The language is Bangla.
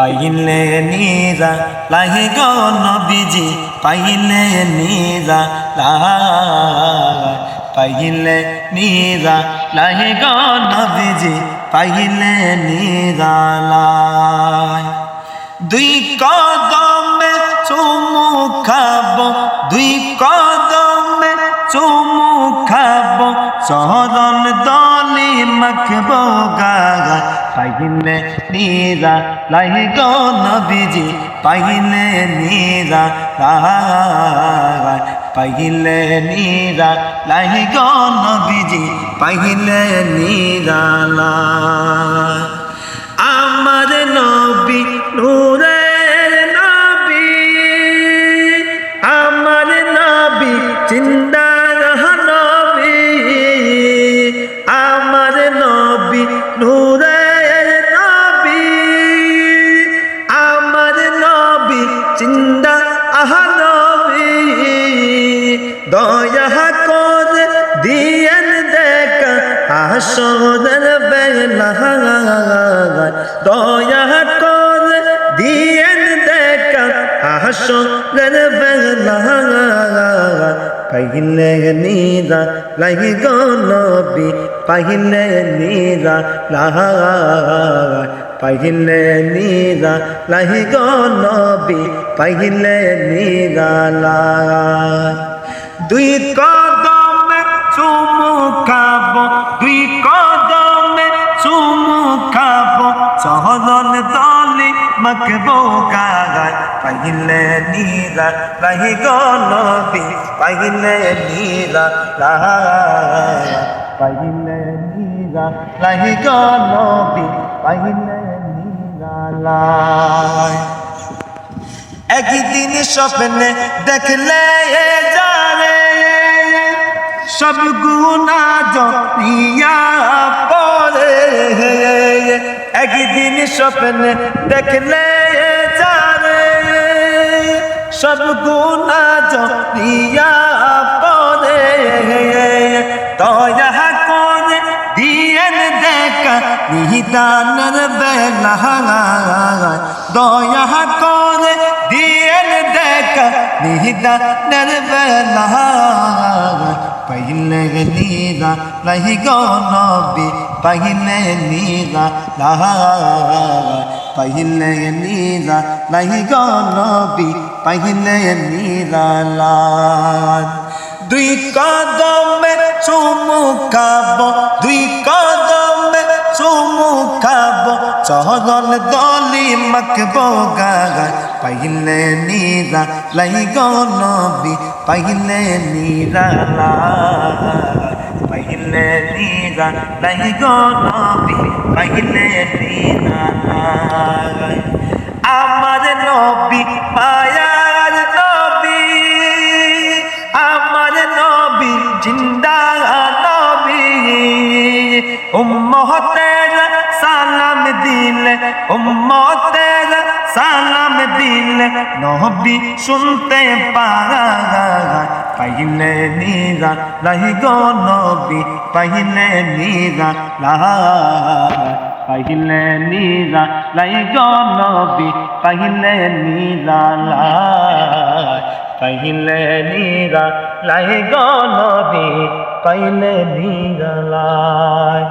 পাইলে নিজা, লাহি গো নবীজি, পাইলে নিজা পাইলে নিজা, লাহি গো নবীজি, পাইলে নিজা দুই কদমে চরণ দলি মখব গাগা পাইলে নীরা লাই গো নবীজি পাইলে নীরা পাইলে নীরা লাই গো নবীজি পাইলে নীরা দয়া করে, দিয়েন দেখা আসরের বেলা। দয়া করে, দিয়েন দেখা আসরের বেলা। পাইলে নীরা লাগি গো নবী, পাইলে নীরা লাই। পাইলে নীরা লাহি গো নবী, পাইলে নীরা লাই। দুই কদমে চুমু খাব, দুই কদমে চুমু খাব। চহরন দলি মাখবো গাগায় পাইলে নীরা লাহি গো নবী, পাইলে নীরা লাই পাইলে নীরা লাহি গো নবী, পাইলে নীরা লাই একদিন স্বপ্নে দেখলে সব গুণা জপিয়া পরে একদিন স্বপ্নে দেখলে যারে। সব গুণা জপিয়া পরে তয়া করে দিয়েন দেখা নিদানের বেলা। দয়া করে দিয়েন দেখা নিদানের বেলা। পাইলে নীরা লাহি গো নবী, পাইলে নীরা লাই পাইলে নীরা লাহি গো নবী, পাইলে নীরা লাই দুই কদমে চুমু খাব, দুই কদমে চুমু খাব চহরন দলি মাখবো গাগায় পাইলে নীরা লাই গো নবী, পাইলে নীরা পাইলে নীরা লাই গো নবী, পাইলে নীরা আমার নবী, মায়ার নবী। আমার নবী, জিন্দা নবী। উম্মতের সালাম দিলে, উম্মতের সালাম দিলে। নবী শুনতে পায় পাইলে নীরা, লাহি গো নবী, পাইলে নীরা লাই পাইলে নীরা লাই গো নবী, পাইলে নীরা লাই পাইলে নীরা লাই গো নবী, পাইলে নীরা লাই